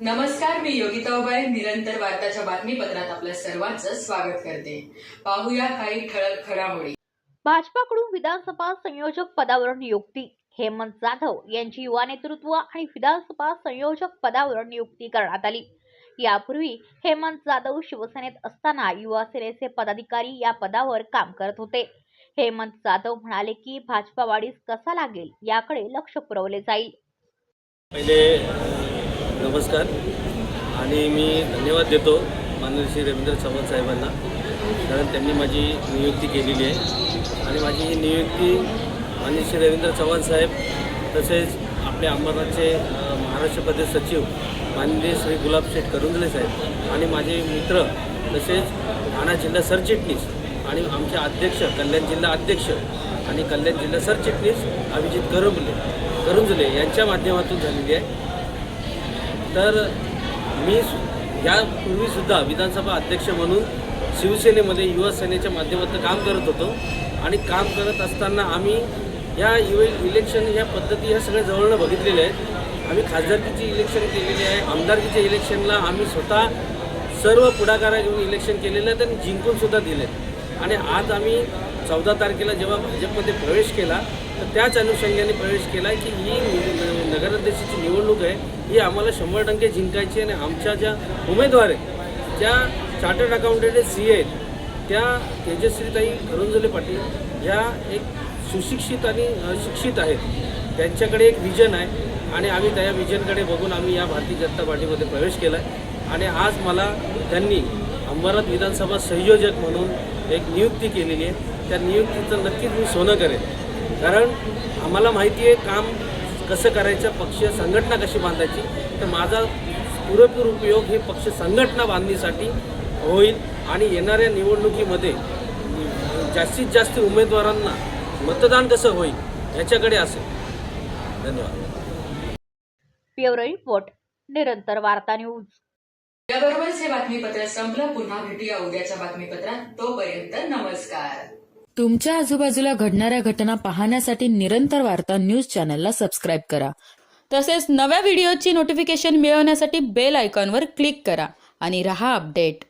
नमस्कार मी योगिता उबाळे निरंतर वार्ताच्या बातमीपत्रात आपल्या सर्वांचं स्वागत करते. पाहूया काही ठळक घडामोडी. भाजपाकडून विधानसभा संयोजक पदावर नियुक्ती. हेमंत जाधव यांची युवा नेतृत्व आणि विधानसभा संयोजक पदावर नियुक्ती करण्यात आली. यापूर्वी हेमंत जाधव शिवसेनेत असताना युवा सेनेचे पदाधिकारी या पदावर काम करत होते. हेमंत जाधव म्हणाले की भाजपा वाढीस कसा लागेल याकडे लक्ष पुरवले जाईल. पहिले नमस्कार. आणि मी धन्यवाद देतो माननीय श्री रवींद्र चव्हाण साहेबांना कारण त्यांनी माझी नियुक्ती केलेली आहे. आणि माझी ही नियुक्ती माननीय श्री रवींद्र चव्हाण साहेब तसेच आपले अंबरनाथचे महाराष्ट्र प्रदेश सचिव माननीय श्री गुलाबशेठ करुंजले साहेब आणि माझे मित्र तसेच ठाणा जिल्हा सरचिटणीस आणि आमचे अध्यक्ष कल्याण जिल्हा अध्यक्ष आणि कल्याण जिल्हा सरचिटणीस अभिजित करुंबले करुंजले यांच्या माध्यमातून झालेली आहे. तर मी यापूर्वीसुद्धा विधानसभा अध्यक्ष म्हणून शिवसेनेमध्ये युवा सेनेच्या माध्यमातून काम करत होतो. आणि काम करत असताना आम्ही या इवे इलेक्शन या पद्धती ह्या सगळ्या जवळनं बघितलेल्या आहेत. आम्ही खासदारकीची इलेक्शन केलेली आहे. आमदारकीच्या इलेक्शनला आम्ही स्वतः सर्व पुढाकारा घेऊन इलेक्शन केलेलं आहे आणि जिंकूनसुद्धा दिले आणि आज आम्ही चौदा तारखेला जेव्हा भाजपमध्ये प्रवेश केला तर त्याच अनुषंगाने प्रवेश केला की ही नगराध्यक्षाची निवडणूक आहे ही आम्हाला शंभर टक्के जिंकायची आणि आमच्या ज्या उमेदवार आहेत ज्या चार्टर्ड अकाउंटंट सी आहेत त्या तेजस्वीताई करंजले पाटील ह्या एक सुशिक्षित आणि शिक्षित आहेत. त्यांच्याकडे एक विजन आहे आणि आम्ही त्या विजनकडे बघून आम्ही या भारतीय जनता पार्टीमध्ये प्रवेश केला आहे आणि आज मला त्यांनी अंबरनाथ विधानसभा संयोजक म्हणून एक नियुक्ती केलेली आहे. त्या नियुक्तीचं नक्कीच मी सोनं करेन. कारण आम्हाला माहिती आहे काम कसं करायचं पक्ष संघटना कशी बांधायची तर माझा पुरेपूर उपयोग हे पक्ष संघटना बांधणीसाठी होईल आणि येणाऱ्या निवडणुकीमध्ये जास्तीत जास्त उमेदवारांना मतदान कसं होईल याच्याकडे असेल. धन्यवाद. ब्युरो रिपोर्ट निरंतर वार्ता न्यूज. याबरोबरच हे बातमीपत्र संपलं. पुन्हा भेटूया उद्याच्या बातमीपत्रात. तोपर्यंत नमस्कार. तुमच्या आजूबाजूला घडणाऱ्या घटना पाहण्यासाठी निरंतर वार्ता न्यूज चॅनलला सबस्क्राईब करा. तसेच नव्या व्हिडिओची नोटिफिकेशन मिळवण्यासाठी बेल आयकॉनवर क्लिक करा आणि रहा अपडेट.